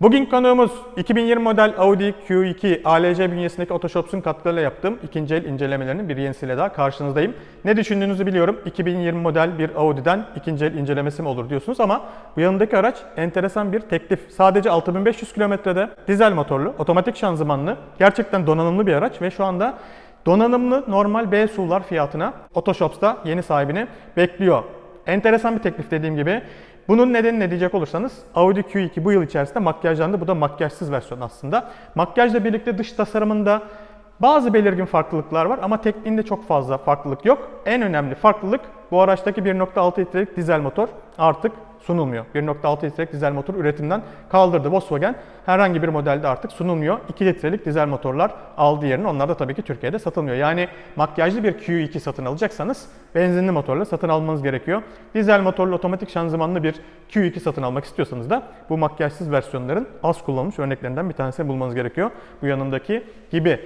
Bugün konuğumuz 2020 model Audi Q2 ALC bünyesindeki Otoshops'un katkılarıyla yaptığım ikinci el incelemelerinin bir yenisiyle daha karşınızdayım. Ne düşündüğünüzü biliyorum. 2020 model bir Audi'den ikinci el incelemesi mi olur diyorsunuz ama bu yanındaki araç enteresan bir teklif. Sadece 6500 kilometrede dizel motorlu, otomatik şanzımanlı, gerçekten donanımlı bir araç ve şu anda donanımlı normal B SUV'lar fiyatına Otoshops'ta yeni sahibini bekliyor. Enteresan bir teklif dediğim gibi. Bunun nedeni ne diyecek olursanız Audi Q2 bu yıl içerisinde makyajlandı. Bu da makyajsız versiyon aslında. Makyajla birlikte dış tasarımında bazı belirgin farklılıklar var ama tekniğinde çok fazla farklılık yok. En önemli farklılık bu araçtaki 1.6 litrelik dizel motor artık sunulmuyor. 1.6 litrelik dizel motor üretimden kaldırdı Volkswagen. Herhangi bir modelde artık sunulmuyor. 2 litrelik dizel motorlar aldı yerini. Onlar da tabii ki Türkiye'de satılmıyor. Yani makyajlı bir Q2 satın alacaksanız benzinli motorla satın almanız gerekiyor. Dizel motorlu otomatik şanzımanlı bir Q2 satın almak istiyorsanız da bu makyajsız versiyonların az kullanılmış örneklerinden bir tanesini bulmanız gerekiyor. Bu yanımdaki gibi.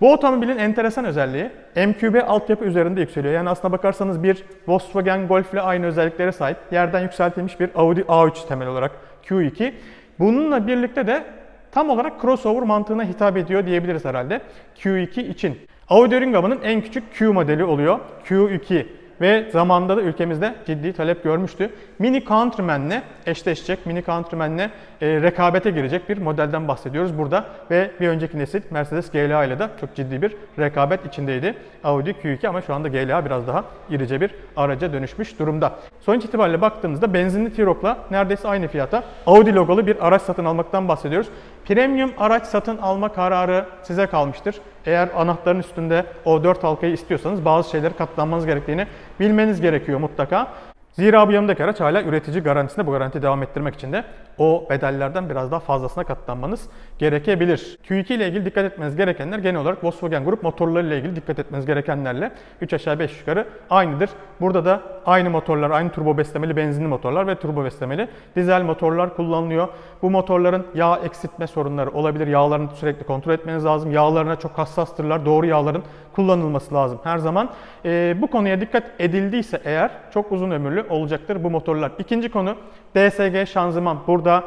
Bu otomobilin enteresan özelliği MQB altyapı üzerinde yükseliyor. Yani aslına bakarsanız bir Volkswagen Golf ile aynı özelliklere sahip yerden yükseltilmiş bir Audi A3 temel olarak Q2. Bununla birlikte de tam olarak crossover mantığına hitap ediyor diyebiliriz herhalde Q2 için. Audi ürün gamının en küçük Q modeli oluyor. Q2 ve zamanda da ülkemizde ciddi talep görmüştü. Mini Countryman'le eşleşecek, Mini Countryman'le e, rekabete girecek bir modelden bahsediyoruz burada ve bir önceki nesil Mercedes GLA ile de çok ciddi bir rekabet içindeydi Audi Q2 ama şu anda GLA biraz daha irice bir araca dönüşmüş durumda. Sonuç itibariyle baktığımızda benzinli T-Roc'la neredeyse aynı fiyata Audi logolu bir araç satın almaktan bahsediyoruz. Premium araç satın alma kararı size kalmıştır. Eğer anahtarın üstünde o 4 halkayı istiyorsanız bazı şeyleri katlanmanız gerektiğini bilmeniz gerekiyor mutlaka. Zira bu yanındaki araç hala üretici garantisinde bu garanti devam ettirmek için de o bedellerden biraz daha fazlasına katlanmanız gerekebilir. Q2 ile ilgili dikkat etmeniz gerekenler genel olarak Volkswagen Grup motorları ile ilgili dikkat etmeniz gerekenlerle 3 aşağı 5 yukarı aynıdır. Burada da aynı motorlar, aynı turbo beslemeli benzinli motorlar ve turbo beslemeli dizel motorlar kullanılıyor. Bu motorların yağ eksiltme sorunları olabilir. Yağlarını sürekli kontrol etmeniz lazım. Yağlarına çok hassastırlar. Doğru yağların kullanılması lazım her zaman. Ee, bu konuya dikkat edildiyse eğer çok uzun ömürlü olacaktır bu motorlar. İkinci konu DSG şanzıman. Burada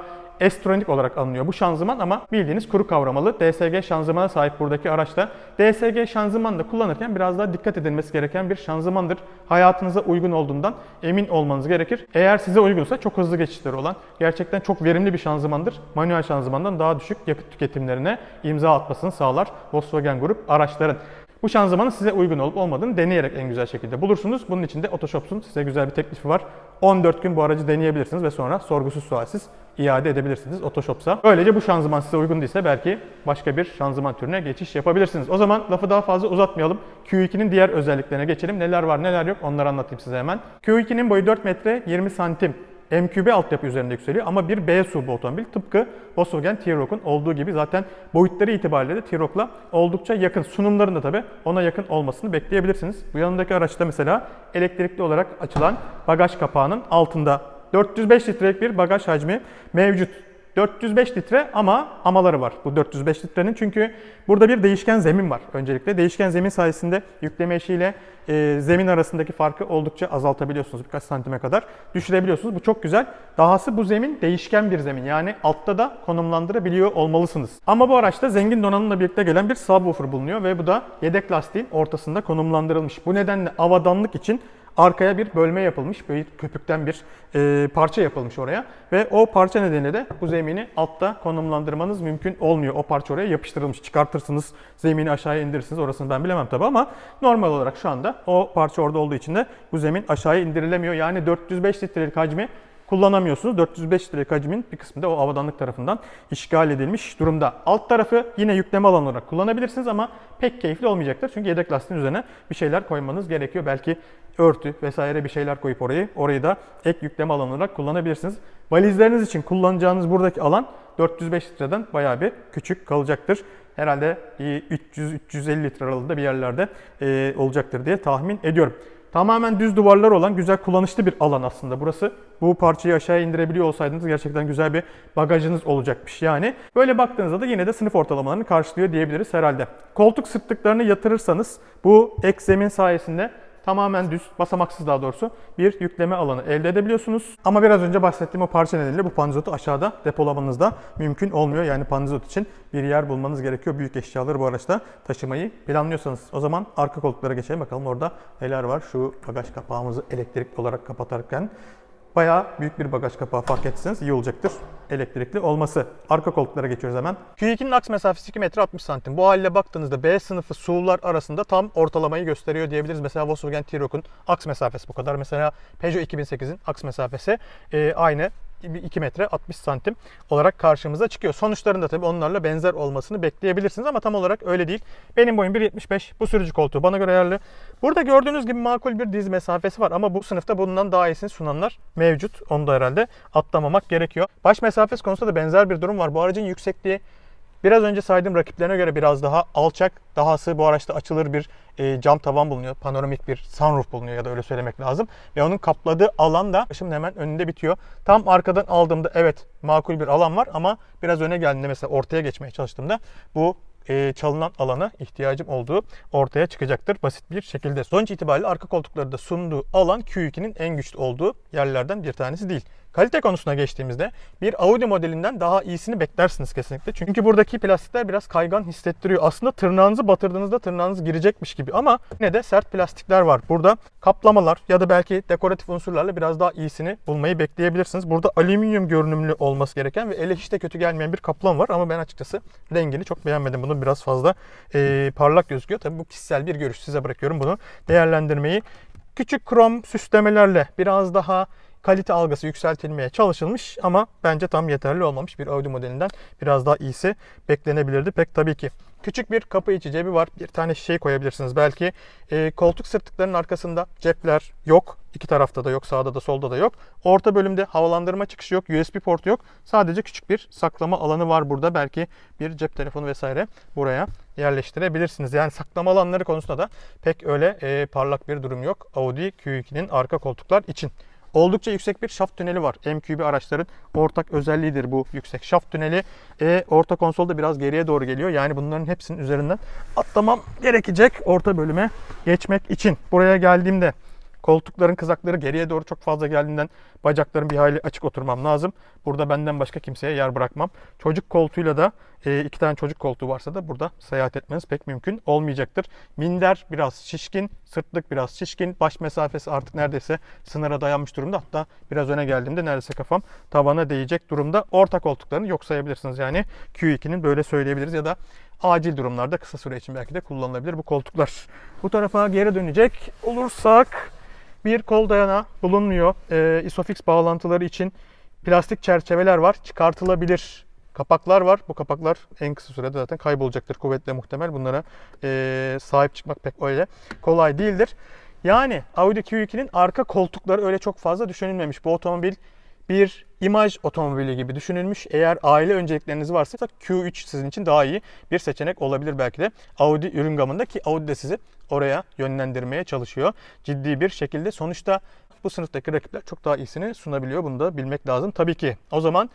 S-Tronic olarak alınıyor bu şanzıman ama bildiğiniz kuru kavramalı DSG şanzımana sahip buradaki araçta. DSG şanzıman da kullanırken biraz daha dikkat edilmesi gereken bir şanzımandır. Hayatınıza uygun olduğundan emin olmanız gerekir. Eğer size uygunsa çok hızlı geçişleri olan, gerçekten çok verimli bir şanzımandır. Manuel şanzımandan daha düşük yakıt tüketimlerine imza atmasını sağlar Volkswagen Grup araçların. Bu şanzımanın size uygun olup olmadığını deneyerek en güzel şekilde bulursunuz. Bunun için de Otoshops'un size güzel bir teklifi var. 14 gün bu aracı deneyebilirsiniz ve sonra sorgusuz sualsiz iade edebilirsiniz Otoshops'a. Böylece bu şanzıman size uygun değilse belki başka bir şanzıman türüne geçiş yapabilirsiniz. O zaman lafı daha fazla uzatmayalım. Q2'nin diğer özelliklerine geçelim. Neler var neler yok onları anlatayım size hemen. Q2'nin boyu 4 metre 20 santim. MQB altyapı üzerinde yükseliyor ama bir B SUV bu otomobil. Tıpkı Volkswagen T-Roc'un olduğu gibi zaten boyutları itibariyle de T-Roc'la oldukça yakın. Sunumlarında tabi ona yakın olmasını bekleyebilirsiniz. Bu yanındaki araçta mesela elektrikli olarak açılan bagaj kapağının altında 405 litrelik bir bagaj hacmi mevcut. 405 litre ama amaları var bu 405 litrenin çünkü burada bir değişken zemin var öncelikle. Değişken zemin sayesinde yükleme eşiğiyle e, zemin arasındaki farkı oldukça azaltabiliyorsunuz birkaç santime kadar düşürebiliyorsunuz. Bu çok güzel. Dahası bu zemin değişken bir zemin yani altta da konumlandırabiliyor olmalısınız. Ama bu araçta zengin donanımla birlikte gelen bir subwoofer bulunuyor ve bu da yedek lastiğin ortasında konumlandırılmış. Bu nedenle avadanlık için arkaya bir bölme yapılmış, böyle köpükten bir e, parça yapılmış oraya ve o parça nedeniyle de bu zemini altta konumlandırmanız mümkün olmuyor. O parça oraya yapıştırılmış. Çıkartırsınız, zemini aşağıya indirirsiniz. Orasını ben bilemem tabi ama normal olarak şu anda o parça orada olduğu için de bu zemin aşağıya indirilemiyor. Yani 405 litrelik hacmi kullanamıyorsunuz. 405 litrelik hacmin bir kısmı da o avadanlık tarafından işgal edilmiş durumda. Alt tarafı yine yükleme alanı olarak kullanabilirsiniz ama pek keyifli olmayacaktır. Çünkü yedek lastiğin üzerine bir şeyler koymanız gerekiyor. Belki örtü vesaire bir şeyler koyup orayı orayı da ek yükleme alanı olarak kullanabilirsiniz. Valizleriniz için kullanacağınız buradaki alan 405 litreden bayağı bir küçük kalacaktır. Herhalde 300-350 litre aralığında bir yerlerde olacaktır diye tahmin ediyorum. Tamamen düz duvarlar olan güzel kullanışlı bir alan aslında burası. Bu parçayı aşağıya indirebiliyor olsaydınız gerçekten güzel bir bagajınız olacakmış yani. Böyle baktığınızda da yine de sınıf ortalamalarını karşılıyor diyebiliriz herhalde. Koltuk sırtlıklarını yatırırsanız bu ek zemin sayesinde tamamen düz, basamaksız daha doğrusu bir yükleme alanı elde edebiliyorsunuz. Ama biraz önce bahsettiğim o parça nedeniyle bu panzotu aşağıda depolamanız da mümkün olmuyor. Yani panzot için bir yer bulmanız gerekiyor. Büyük eşyaları bu araçta taşımayı planlıyorsanız. O zaman arka koltuklara geçelim bakalım orada neler var. Şu bagaj kapağımızı elektrikli olarak kapatarken Bayağı büyük bir bagaj kapağı fark etseniz iyi olacaktır elektrikli olması. Arka koltuklara geçiyoruz hemen. Q2'nin aks mesafesi 2 metre 60 santim. Bu haliyle baktığınızda B sınıfı SUV'lar arasında tam ortalamayı gösteriyor diyebiliriz. Mesela Volkswagen T-Roc'un aks mesafesi bu kadar. Mesela Peugeot 2008'in aks mesafesi e, aynı 2 metre 60 santim olarak karşımıza çıkıyor. Sonuçlarında tabii onlarla benzer olmasını bekleyebilirsiniz ama tam olarak öyle değil. Benim boyum 1.75. Bu sürücü koltuğu bana göre ayarlı. Burada gördüğünüz gibi makul bir diz mesafesi var ama bu sınıfta bundan daha iyisini sunanlar mevcut. Onu da herhalde atlamamak gerekiyor. Baş mesafesi konusunda da benzer bir durum var. Bu aracın yüksekliği Biraz önce saydığım rakiplerine göre biraz daha alçak. Dahası bu araçta açılır bir e, cam tavan bulunuyor. Panoramik bir sunroof bulunuyor ya da öyle söylemek lazım. Ve onun kapladığı alan da başımın hemen önünde bitiyor. Tam arkadan aldığımda evet makul bir alan var ama biraz öne geldiğinde mesela ortaya geçmeye çalıştığımda bu e, çalınan alana ihtiyacım olduğu ortaya çıkacaktır basit bir şekilde. Sonuç itibariyle arka koltukları da sunduğu alan Q2'nin en güçlü olduğu yerlerden bir tanesi değil. Kalite konusuna geçtiğimizde bir Audi modelinden daha iyisini beklersiniz kesinlikle. Çünkü buradaki plastikler biraz kaygan hissettiriyor. Aslında tırnağınızı batırdığınızda tırnağınız girecekmiş gibi ama yine de sert plastikler var. Burada kaplamalar ya da belki dekoratif unsurlarla biraz daha iyisini bulmayı bekleyebilirsiniz. Burada alüminyum görünümlü olması gereken ve ele hiç de kötü gelmeyen bir kaplama var ama ben açıkçası rengini çok beğenmedim. Bunun biraz fazla e, parlak gözüküyor. Tabii bu kişisel bir görüş. Size bırakıyorum bunu değerlendirmeyi. Küçük krom süslemelerle biraz daha kalite algısı yükseltilmeye çalışılmış ama bence tam yeterli olmamış bir Audi modelinden biraz daha iyisi beklenebilirdi pek tabii ki. Küçük bir kapı içi cebi var. Bir tane şişeyi koyabilirsiniz belki. E, koltuk sırtlıklarının arkasında cepler yok. İki tarafta da yok. Sağda da solda da yok. Orta bölümde havalandırma çıkışı yok. USB portu yok. Sadece küçük bir saklama alanı var burada. Belki bir cep telefonu vesaire buraya yerleştirebilirsiniz. Yani saklama alanları konusunda da pek öyle e, parlak bir durum yok. Audi Q2'nin arka koltuklar için. Oldukça yüksek bir şaft tüneli var. MQB araçların ortak özelliğidir bu yüksek şaft tüneli. E, orta konsolda biraz geriye doğru geliyor. Yani bunların hepsinin üzerinden atlamam gerekecek orta bölüme geçmek için. Buraya geldiğimde koltukların kızakları geriye doğru çok fazla geldiğinden bacaklarım bir hayli açık oturmam lazım. Burada benden başka kimseye yer bırakmam. Çocuk koltuğuyla da e, iki tane çocuk koltuğu varsa da burada seyahat etmeniz pek mümkün olmayacaktır. Minder biraz şişkin, sırtlık biraz şişkin. Baş mesafesi artık neredeyse sınıra dayanmış durumda. Hatta biraz öne geldiğimde neredeyse kafam tavana değecek durumda. Orta koltuklarını yok sayabilirsiniz. Yani Q2'nin böyle söyleyebiliriz ya da acil durumlarda kısa süre için belki de kullanılabilir bu koltuklar. Bu tarafa geri dönecek olursak bir kol dayana bulunmuyor. E, Isofix bağlantıları için plastik çerçeveler var. Çıkartılabilir kapaklar var. Bu kapaklar en kısa sürede zaten kaybolacaktır. Kuvvetle muhtemel. Bunlara e, sahip çıkmak pek öyle kolay değildir. Yani Audi Q2'nin arka koltukları öyle çok fazla düşünülmemiş. Bu otomobil bir imaj otomobili gibi düşünülmüş. Eğer aile öncelikleriniz varsa Q3 sizin için daha iyi bir seçenek olabilir belki de. Audi ürün gamında ki Audi de sizi oraya yönlendirmeye çalışıyor. Ciddi bir şekilde sonuçta bu sınıftaki rakipler çok daha iyisini sunabiliyor. Bunu da bilmek lazım tabii ki. O zaman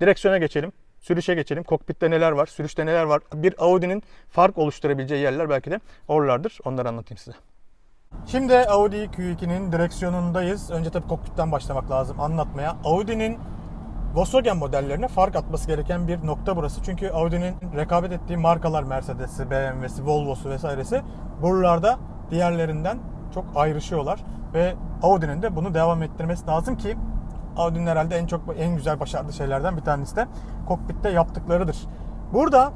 direksiyona geçelim. Sürüşe geçelim. Kokpitte neler var, sürüşte neler var. Bir Audi'nin fark oluşturabileceği yerler belki de oralardır. Onları anlatayım size. Şimdi Audi Q2'nin direksiyonundayız. Önce tabii kokpitten başlamak lazım anlatmaya. Audi'nin Volkswagen modellerine fark atması gereken bir nokta burası. Çünkü Audi'nin rekabet ettiği markalar Mercedes'i, BMW'si, Volvo'su vesairesi buralarda diğerlerinden çok ayrışıyorlar ve Audi'nin de bunu devam ettirmesi lazım ki Audi'nin herhalde en çok en güzel başardığı şeylerden bir tanesi de kokpitte yaptıklarıdır. Burada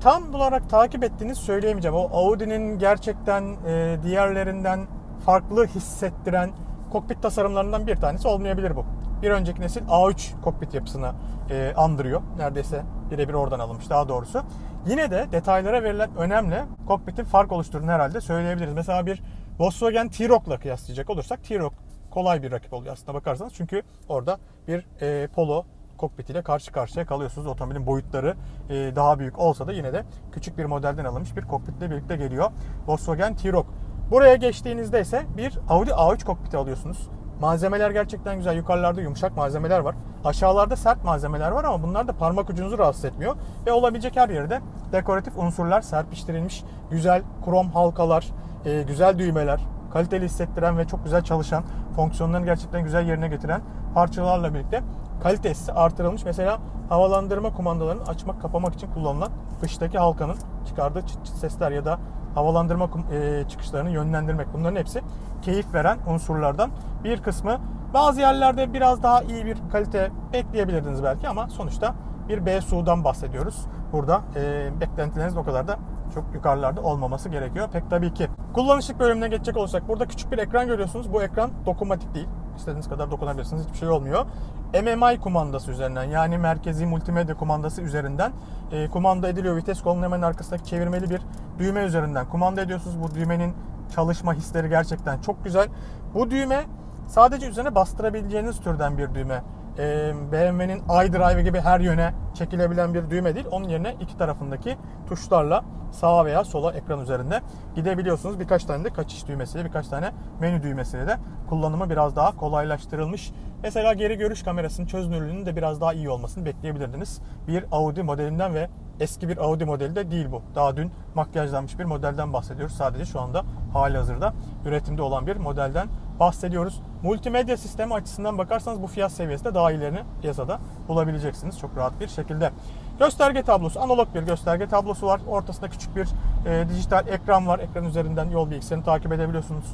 tam olarak takip ettiğini söyleyemeyeceğim. O Audi'nin gerçekten e, diğerlerinden farklı hissettiren kokpit tasarımlarından bir tanesi olmayabilir bu. Bir önceki nesil A3 kokpit yapısını e, andırıyor. Neredeyse birebir oradan alınmış daha doğrusu. Yine de detaylara verilen önemle kokpitin fark oluşturduğunu herhalde söyleyebiliriz. Mesela bir Volkswagen T-Roc'la kıyaslayacak olursak T-Roc kolay bir rakip oluyor aslında bakarsanız. Çünkü orada bir e, Polo kokpit ile karşı karşıya kalıyorsunuz. Otomobilin boyutları e, daha büyük olsa da yine de küçük bir modelden alınmış bir kokpitle birlikte geliyor. Volkswagen T-Roc. Buraya geçtiğinizde ise bir Audi A3 kokpiti alıyorsunuz. Malzemeler gerçekten güzel. Yukarılarda yumuşak malzemeler var. Aşağılarda sert malzemeler var ama bunlar da parmak ucunuzu rahatsız etmiyor. Ve olabilecek her yerde dekoratif unsurlar serpiştirilmiş. Güzel krom halkalar, e, güzel düğmeler, kaliteli hissettiren ve çok güzel çalışan, fonksiyonlarını gerçekten güzel yerine getiren parçalarla birlikte kalitesi artırılmış. Mesela havalandırma kumandalarını açmak kapamak için kullanılan dıştaki halkanın çıkardığı çıt çıt sesler ya da havalandırma e, çıkışlarını yönlendirmek bunların hepsi keyif veren unsurlardan bir kısmı. Bazı yerlerde biraz daha iyi bir kalite bekleyebilirdiniz belki ama sonuçta bir B sudan bahsediyoruz. Burada e, beklentileriniz o kadar da çok yukarılarda olmaması gerekiyor. Pek tabii ki. Kullanışlık bölümüne geçecek olursak burada küçük bir ekran görüyorsunuz. Bu ekran dokunmatik değil. İstediğiniz kadar dokunabilirsiniz. Hiçbir şey olmuyor. MMI kumandası üzerinden yani merkezi multimedya kumandası üzerinden e, kumanda ediliyor. Vites kolunun hemen arkasındaki çevirmeli bir düğme üzerinden kumanda ediyorsunuz. Bu düğmenin çalışma hisleri gerçekten çok güzel. Bu düğme sadece üzerine bastırabileceğiniz türden bir düğme. Ee, BMW'nin iDrive gibi her yöne çekilebilen bir düğme değil. Onun yerine iki tarafındaki tuşlarla sağa veya sola ekran üzerinde gidebiliyorsunuz. Birkaç tane de kaçış düğmesiyle, birkaç tane menü düğmesiyle de kullanımı biraz daha kolaylaştırılmış. Mesela geri görüş kamerasının çözünürlüğünün de biraz daha iyi olmasını bekleyebilirdiniz. Bir Audi modelinden ve eski bir Audi modeli de değil bu. Daha dün makyajlanmış bir modelden bahsediyoruz. Sadece şu anda hali hazırda üretimde olan bir modelden bahsediyoruz. Multimedya sistemi açısından bakarsanız bu fiyat seviyesinde daha iyilerini piyasada bulabileceksiniz çok rahat bir şekilde. Gösterge tablosu, analog bir gösterge tablosu var. Ortasında küçük bir e, dijital ekran var. Ekran üzerinden yol bilgisayarını takip edebiliyorsunuz.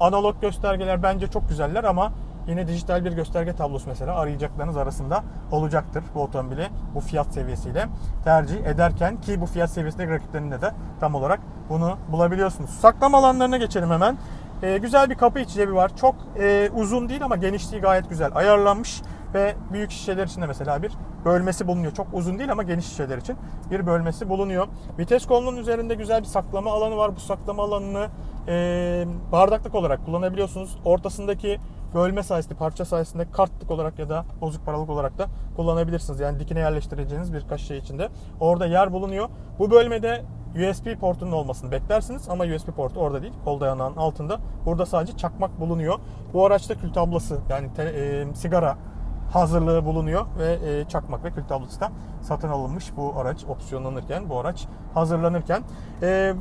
Analog göstergeler bence çok güzeller ama yine dijital bir gösterge tablosu mesela arayacaklarınız arasında olacaktır bu otomobili bu fiyat seviyesiyle tercih ederken ki bu fiyat seviyesinde rakiplerinde de tam olarak bunu bulabiliyorsunuz. Saklama alanlarına geçelim hemen. Ee, güzel bir kapı içi cebi var. Çok e, uzun değil ama genişliği gayet güzel ayarlanmış ve büyük şişeler için de mesela bir bölmesi bulunuyor. Çok uzun değil ama geniş şişeler için bir bölmesi bulunuyor. Vites kolunun üzerinde güzel bir saklama alanı var. Bu saklama alanını e, bardaklık olarak kullanabiliyorsunuz. Ortasındaki bölme sayesinde, parça sayesinde kartlık olarak ya da bozuk paralık olarak da kullanabilirsiniz. Yani dikine yerleştireceğiniz birkaç şey içinde. Orada yer bulunuyor. Bu bölmede USB portunun olmasını beklersiniz ama USB portu orada değil. Kol dayanağının altında. Burada sadece çakmak bulunuyor. Bu araçta kül tablası yani te- e, sigara hazırlığı bulunuyor ve e, çakmak ve kül tablası da satın alınmış bu araç opsiyonlanırken, bu araç hazırlanırken. E,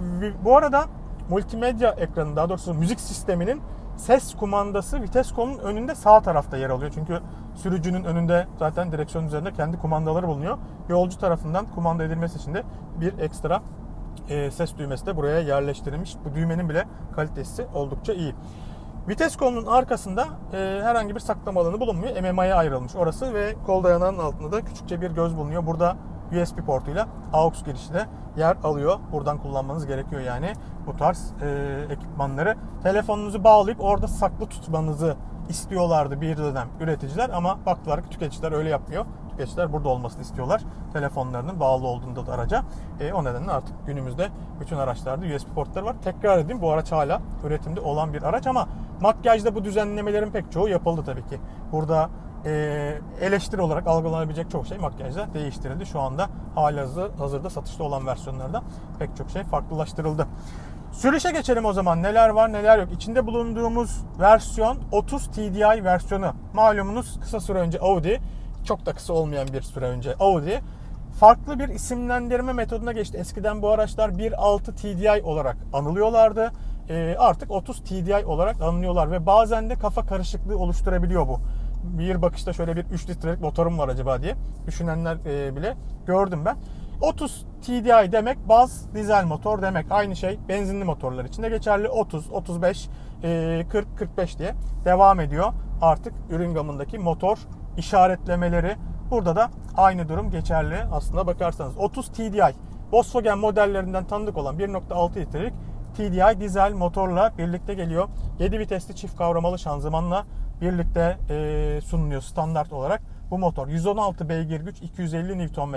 bu arada multimedya ekranı daha doğrusu müzik sisteminin ses kumandası vites kolunun önünde sağ tarafta yer alıyor. Çünkü sürücünün önünde zaten direksiyon üzerinde kendi kumandaları bulunuyor. Yolcu tarafından kumanda edilmesi için de bir ekstra e, ses düğmesi de buraya yerleştirilmiş. Bu düğmenin bile kalitesi oldukça iyi. Vites kolunun arkasında e, herhangi bir saklama alanı bulunmuyor. MMI'ye ayrılmış orası ve kol dayanağının altında da küçükçe bir göz bulunuyor. Burada USB portuyla AUX girişi de yer alıyor. Buradan kullanmanız gerekiyor yani bu tarz e, ekipmanları. Telefonunuzu bağlayıp orada saklı tutmanızı istiyorlardı bir dönem üreticiler ama baktılar ki tüketiciler öyle yapmıyor. Tüketiciler burada olmasını istiyorlar. Telefonlarının bağlı olduğunda da araca. E, o nedenle artık günümüzde bütün araçlarda USB portları var. Tekrar edeyim bu araç hala üretimde olan bir araç ama makyajda bu düzenlemelerin pek çoğu yapıldı tabii ki. Burada e, eleştiri olarak algılanabilecek çok şey makyajda değiştirildi. Şu anda hali hazırda satışta olan versiyonlarda pek çok şey farklılaştırıldı. Sürüşe geçelim o zaman. Neler var neler yok. İçinde bulunduğumuz versiyon 30 TDI versiyonu. Malumunuz kısa süre önce Audi, çok da kısa olmayan bir süre önce Audi farklı bir isimlendirme metoduna geçti. Eskiden bu araçlar 1.6 TDI olarak anılıyorlardı. E, artık 30 TDI olarak anılıyorlar ve bazen de kafa karışıklığı oluşturabiliyor bu. Bir bakışta şöyle bir 3 litrelik motorum var acaba diye düşünenler e, bile gördüm ben. 30 TDI demek baz dizel motor demek. Aynı şey benzinli motorlar için de geçerli. 30, 35, 40, 45 diye devam ediyor. Artık ürün gamındaki motor işaretlemeleri. Burada da aynı durum geçerli aslında bakarsanız. 30 TDI Volkswagen modellerinden tanıdık olan 1.6 litrelik TDI dizel motorla birlikte geliyor. 7 vitesli çift kavramalı şanzımanla birlikte e, sunuluyor standart olarak. Bu motor 116 beygir güç 250 Nm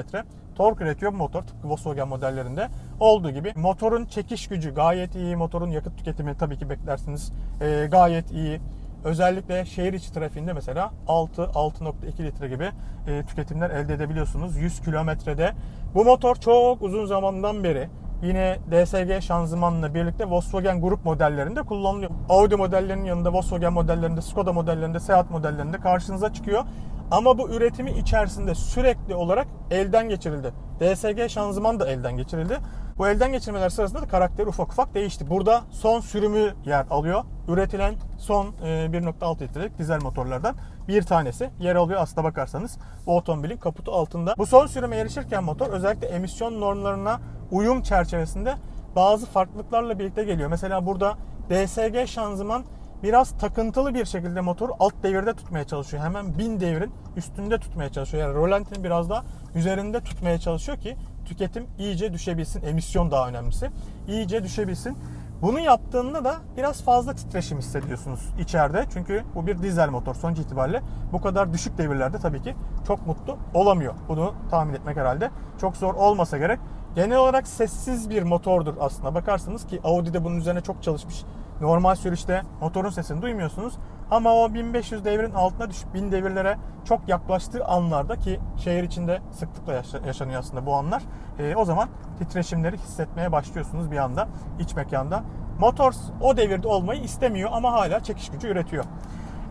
tork üretiyor bu motor tıpkı Volkswagen modellerinde olduğu gibi. Motorun çekiş gücü gayet iyi. Motorun yakıt tüketimi tabii ki beklersiniz e, gayet iyi. Özellikle şehir içi trafiğinde mesela 6-6.2 litre gibi e, tüketimler elde edebiliyorsunuz 100 kilometrede. Bu motor çok uzun zamandan beri yine DSG şanzımanla birlikte Volkswagen grup modellerinde kullanılıyor. Audi modellerinin yanında Volkswagen modellerinde, Skoda modellerinde, Seat modellerinde karşınıza çıkıyor. Ama bu üretimi içerisinde sürekli olarak elden geçirildi. DSG şanzıman da elden geçirildi. Bu elden geçirmeler sırasında da karakteri ufak ufak değişti. Burada son sürümü yer alıyor. Üretilen son e, 1.6 litrelik dizel motorlardan bir tanesi yer alıyor aslına bakarsanız bu otomobilin kaputu altında. Bu son sürüme erişirken motor özellikle emisyon normlarına uyum çerçevesinde bazı farklılıklarla birlikte geliyor. Mesela burada DSG şanzıman biraz takıntılı bir şekilde motoru alt devirde tutmaya çalışıyor. Hemen 1000 devrin üstünde tutmaya çalışıyor. Yani rolantin biraz daha üzerinde tutmaya çalışıyor ki tüketim iyice düşebilsin. Emisyon daha önemlisi. İyice düşebilsin. Bunu yaptığında da biraz fazla titreşim hissediyorsunuz içeride. Çünkü bu bir dizel motor sonuç itibariyle bu kadar düşük devirlerde tabii ki çok mutlu olamıyor. Bunu tahmin etmek herhalde çok zor olmasa gerek. Genel olarak sessiz bir motordur aslında. Bakarsanız ki Audi'de bunun üzerine çok çalışmış. Normal sürüşte motorun sesini duymuyorsunuz. Ama o 1500 devrin altına düşüp 1000 devirlere çok yaklaştığı anlarda ki şehir içinde sıklıkla yaşa- yaşanıyor aslında bu anlar. e, o zaman titreşimleri hissetmeye başlıyorsunuz bir anda iç mekanda. Motor o devirde olmayı istemiyor ama hala çekiş gücü üretiyor.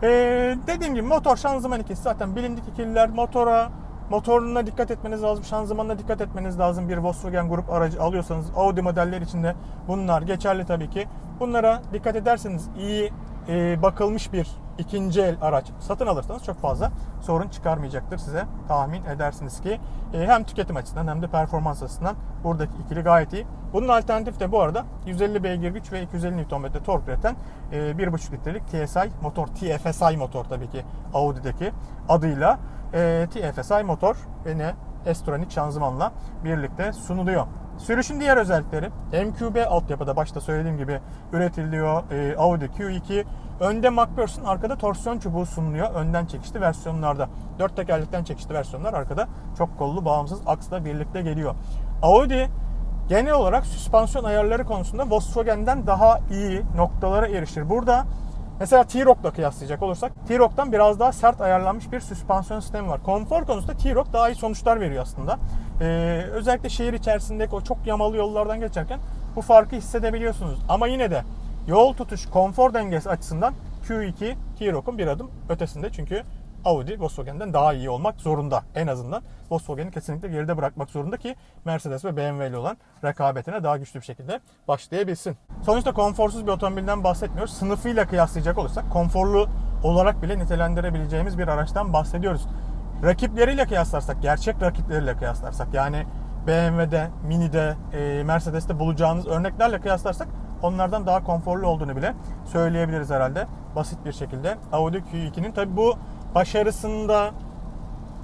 E, dediğim gibi motor şanzıman ikisi zaten bilindik ikililer. Motora motoruna dikkat etmeniz lazım, şanzımanına dikkat etmeniz lazım. Bir Volkswagen grup aracı alıyorsanız Audi modeller içinde bunlar geçerli tabii ki. Bunlara dikkat ederseniz iyi e, bakılmış bir ikinci el araç satın alırsanız çok fazla sorun çıkarmayacaktır size tahmin edersiniz ki e, hem tüketim açısından hem de performans açısından buradaki ikili gayet iyi. Bunun alternatifi de bu arada 150 beygir güç ve 250 Nm tork üreten e, 1.5 litrelik TSI motor, TFSI motor tabii ki Audi'deki adıyla e, TFSI motor ve ne S-Tronic şanzımanla birlikte sunuluyor. Sürüşün diğer özellikleri MQB altyapıda başta söylediğim gibi üretiliyor. E, Audi Q2 önde McPherson arkada torsiyon çubuğu sunuluyor. Önden çekişli versiyonlarda. Dört tekerlekten çekişli versiyonlar arkada çok kollu bağımsız aksla birlikte geliyor. Audi genel olarak süspansiyon ayarları konusunda Volkswagen'den daha iyi noktalara erişir. Burada Mesela T-Roc'la kıyaslayacak olursak T-Roc'tan biraz daha sert ayarlanmış bir süspansiyon sistemi var. Konfor konusunda T-Roc daha iyi sonuçlar veriyor aslında. Ee, özellikle şehir içerisindeki o çok yamalı yollardan geçerken bu farkı hissedebiliyorsunuz. Ama yine de yol tutuş, konfor dengesi açısından Q2 T-Roc'un bir adım ötesinde. Çünkü Audi Volkswagen'den daha iyi olmak zorunda. En azından Volkswagen'i kesinlikle geride bırakmak zorunda ki Mercedes ve BMW ile olan rekabetine daha güçlü bir şekilde başlayabilsin. Sonuçta konforsuz bir otomobilden bahsetmiyoruz. Sınıfıyla kıyaslayacak olursak konforlu olarak bile nitelendirebileceğimiz bir araçtan bahsediyoruz. Rakipleriyle kıyaslarsak, gerçek rakipleriyle kıyaslarsak yani BMW'de, Mini'de, e, Mercedes'te bulacağınız örneklerle kıyaslarsak onlardan daha konforlu olduğunu bile söyleyebiliriz herhalde. Basit bir şekilde. Audi Q2'nin tabi bu başarısında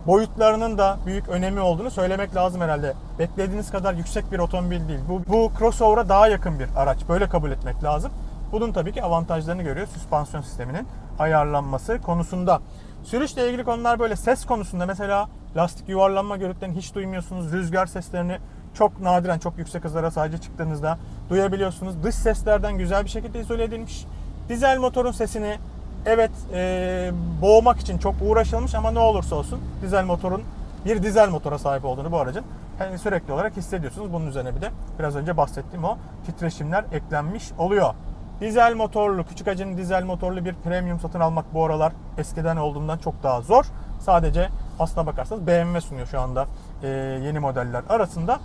boyutlarının da büyük önemi olduğunu söylemek lazım herhalde. Beklediğiniz kadar yüksek bir otomobil değil. Bu, bu crossover'a daha yakın bir araç. Böyle kabul etmek lazım. Bunun tabii ki avantajlarını görüyor süspansiyon sisteminin ayarlanması konusunda. Sürüşle ilgili konular böyle ses konusunda mesela lastik yuvarlanma gürültülerini hiç duymuyorsunuz. Rüzgar seslerini çok nadiren çok yüksek hızlara sadece çıktığınızda duyabiliyorsunuz. Dış seslerden güzel bir şekilde izole edilmiş. Dizel motorun sesini evet e, boğmak için çok uğraşılmış ama ne olursa olsun dizel motorun bir dizel motora sahip olduğunu bu aracın yani sürekli olarak hissediyorsunuz. Bunun üzerine bir de biraz önce bahsettiğim o titreşimler eklenmiş oluyor. Dizel motorlu, küçük hacimli dizel motorlu bir premium satın almak bu aralar eskiden olduğundan çok daha zor. Sadece aslına bakarsanız BMW sunuyor şu anda e, yeni modeller arasında.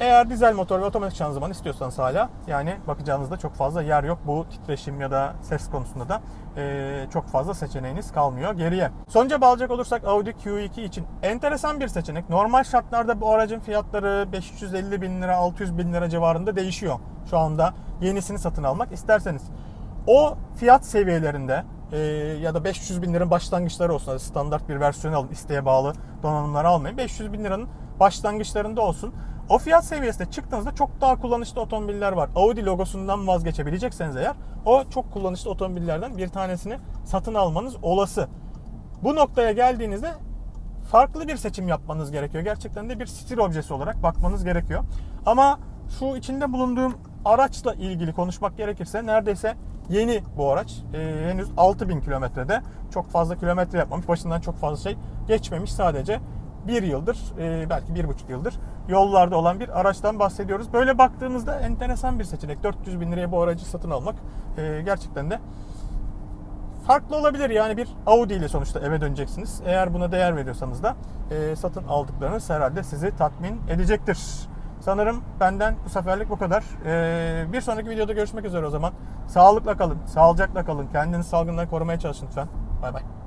Eğer dizel motor ve otomatik şanzıman istiyorsanız hala yani bakacağınızda çok fazla yer yok. Bu titreşim ya da ses konusunda da e, çok fazla seçeneğiniz kalmıyor geriye. Sonuca bağlayacak olursak Audi Q2 için enteresan bir seçenek. Normal şartlarda bu aracın fiyatları 550 bin lira 600 bin lira civarında değişiyor. Şu anda yenisini satın almak isterseniz. O fiyat seviyelerinde e, ya da 500 bin liranın başlangıçları olsun. Standart bir versiyon alın. isteğe bağlı donanımları almayın. 500 bin liranın başlangıçlarında olsun. O fiyat seviyesine çıktığınızda çok daha kullanışlı otomobiller var. Audi logosundan vazgeçebilecekseniz eğer o çok kullanışlı otomobillerden bir tanesini satın almanız olası. Bu noktaya geldiğinizde farklı bir seçim yapmanız gerekiyor. Gerçekten de bir stil objesi olarak bakmanız gerekiyor. Ama şu içinde bulunduğum araçla ilgili konuşmak gerekirse neredeyse yeni bu araç. Ee, henüz 6000 kilometrede çok fazla kilometre yapmamış. Başından çok fazla şey geçmemiş. Sadece bir yıldır e, belki bir buçuk yıldır yollarda olan bir araçtan bahsediyoruz. Böyle baktığınızda enteresan bir seçenek. 400 bin liraya bu aracı satın almak e, gerçekten de farklı olabilir. Yani bir Audi ile sonuçta eve döneceksiniz. Eğer buna değer veriyorsanız da e, satın aldıklarınız herhalde sizi tatmin edecektir. Sanırım benden bu seferlik bu kadar. Ee, bir sonraki videoda görüşmek üzere o zaman. Sağlıkla kalın, sağlıcakla kalın. Kendinizi salgından korumaya çalışın lütfen. Bay bay.